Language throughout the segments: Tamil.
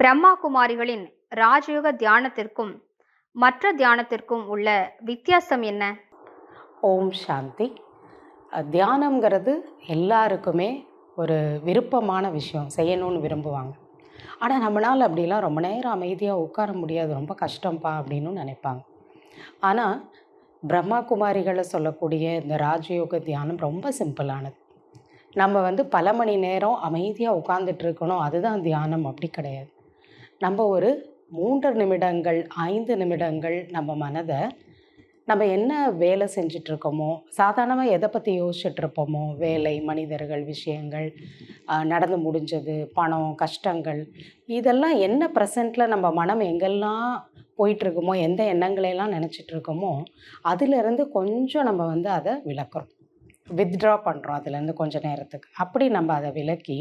பிரம்மா குமாரிகளின் ராஜயோக தியானத்திற்கும் மற்ற தியானத்திற்கும் உள்ள வித்தியாசம் என்ன? ஓம் சாந்தி. தியானம்ங்கிறது எல்லாருக்குமே ஒரு விருப்பமான விஷயம் செய்யணும்னு விரும்புவாங்க. ஆனால் நம்மளால் அப்படிலாம் ரொம்ப நேரம் அமைதியாக உட்கார முடியாது. ரொம்ப கஷ்டம்ப்பா அப்படின்னு நினைப்பாங்க. ஆனால் பிரம்மா குமாரிகளை சொல்லக்கூடிய இந்த ராஜயோக தியானம் ரொம்ப சிம்பிளானது. நம்ம வந்து பல மணி நேரம் அமைதியாக உட்காந்துட்டு இருக்கணும். அதுதான் தியானம் அப்படி கிடையாது. நம்ம ஒரு மூன்று நிமிடங்கள் ஐந்து நிமிடங்கள் நம்ம மனதை நம்ம என்ன வேலை செஞ்சிட்ருக்கோமோ சாதாரணமாக எதை பற்றி யோசிச்சுட்ருப்போமோ வேலை மனிதர்கள் விஷயங்கள் நடந்து முடிஞ்சது பணம் கஷ்டங்கள் இதெல்லாம் என்ன ப்ரெசண்ட்டில் நம்ம மனம் எங்கெல்லாம் போயிட்டுருக்கோமோ எந்த எண்ணங்களையெல்லாம் நினச்சிட்டு இருக்கோமோ அதிலிருந்து கொஞ்சம் நம்ம வந்து அதை விளக்குறோம். வித்ட்ரா பண்ணுறோம் அதுலேருந்து கொஞ்சம் நேரத்துக்கு. அப்படி நம்ம அதை விலக்கி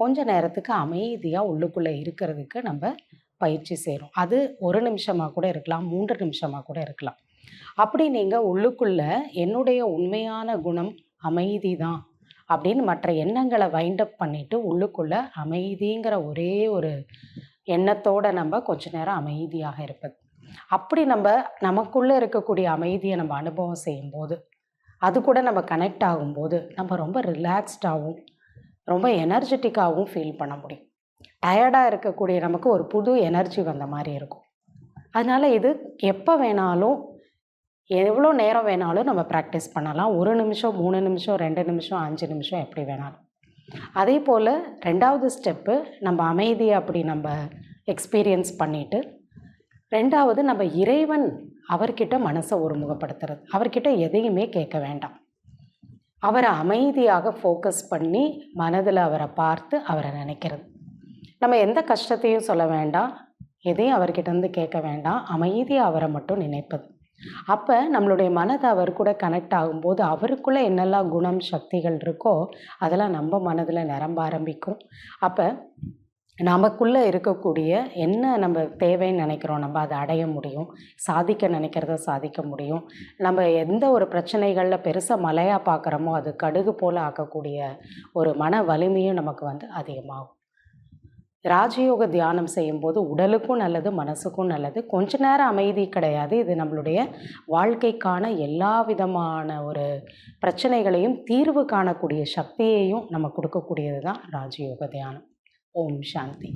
கொஞ்ச நேரத்துக்கு அமைதியாக உள்ளுக்குள்ளே இருக்கிறதுக்கு நம்ம பயிற்சி செய்கிறோம் அது ஒரு நிமிஷமாக கூட இருக்கலாம் மூன்று நிமிஷமாக கூட இருக்கலாம். அப்படி நீங்கள் உள்ளுக்குள்ளே என்னுடைய உண்மையான குணம் அமைதி தான் அப்படின்னு மற்ற எண்ணங்களை வைண்டப் பண்ணிவிட்டு உள்ளுக்குள்ளே அமைதிங்கிற ஒரே ஒரு எண்ணத்தோட நம்ம கொஞ்ச நேரம் அமைதியாக இருப்பது. அப்படி நம்ம நமக்குள்ளே இருக்கக்கூடிய அமைதியை நம்ம அனுபவம் செய்யும்போது அது கூட நம்ம கனெக்ட் ஆகும்போது நம்ம ரொம்ப ரிலாக்ஸ்டாகவும் ரொம்ப எனர்ஜெட்டிக்காகவும் ஃபீல் பண்ண முடியும். டயர்டாக இருக்கக்கூடிய நமக்கு ஒரு புது எனர்ஜி வந்த மாதிரி இருக்கும். அதனால் இது எப்போ வேணாலும் எவ்வளோ நேரம் வேணாலும் நம்ம ப்ராக்டிஸ் பண்ணலாம். ஒரு நிமிஷம் மூணு நிமிஷம் ரெண்டு நிமிஷம் அஞ்சு நிமிஷம் எப்படி வேணாலும். அதே போல் ரெண்டாவது ஸ்டெப்பு நம்ம அமைதியை அப்படி நம்ம எக்ஸ்பீரியன்ஸ் பண்ணிவிட்டு ரெண்டாவது நம்ம இறைவன் அவர்கிட்ட மனசை ஒருமுகப்படுத்துறது. அவர்கிட்ட எதையுமே கேட்க வேண்டாம். அவரை அமைதியாக ஃபோக்கஸ் பண்ணி மனதில் அவரை பார்த்து அவரை நினைக்கிறது. நம்ம எந்த கஷ்டத்தையும் சொல்ல வேண்டாம். எதையும் அவர்கிட்டருந்து கேட்க வேண்டாம். அமைதியாக அவரை மட்டும் நினைப்பது. அப்போ நம்மளுடைய மனது அவர் கூட கனெக்ட் ஆகும்போது அவருக்குள்ளே என்னெல்லாம் குணம் சக்திகள் இருக்கோ அதெல்லாம் நம்ம மனதில் நிரம்ப ஆரம்பிக்கும். அப்போ நமக்குள்ளே இருக்கக்கூடிய என்ன நம்ம தேவைன்னு நினைக்கிறோம் நம்ம அதை அடைய முடியும் சாதிக்க நினைக்கிறத சாதிக்க முடியும் நம்ம எந்த ஒரு பிரச்சனைகளில் பெருசாக மலையாக பார்க்குறோமோ அது கடுகு போல் ஆக்கக்கூடிய ஒரு மன வலிமையும் நமக்கு வந்து அதிகமாகும். ராஜயோக தியானம் செய்யும்போது உடலுக்கும் நல்லது மனசுக்கும் நல்லது. கொஞ்ச நேரம் அமைதி கிடையாது. இது நம்மளுடைய வாழ்க்கைக்கான எல்லா விதமான ஒரு பிரச்சனைகளையும் தீர்வு காணக்கூடிய சக்தியையும் நம்ம கொடுக்கக்கூடியது தான் ராஜயோக தியானம். ஓம் சாந்தி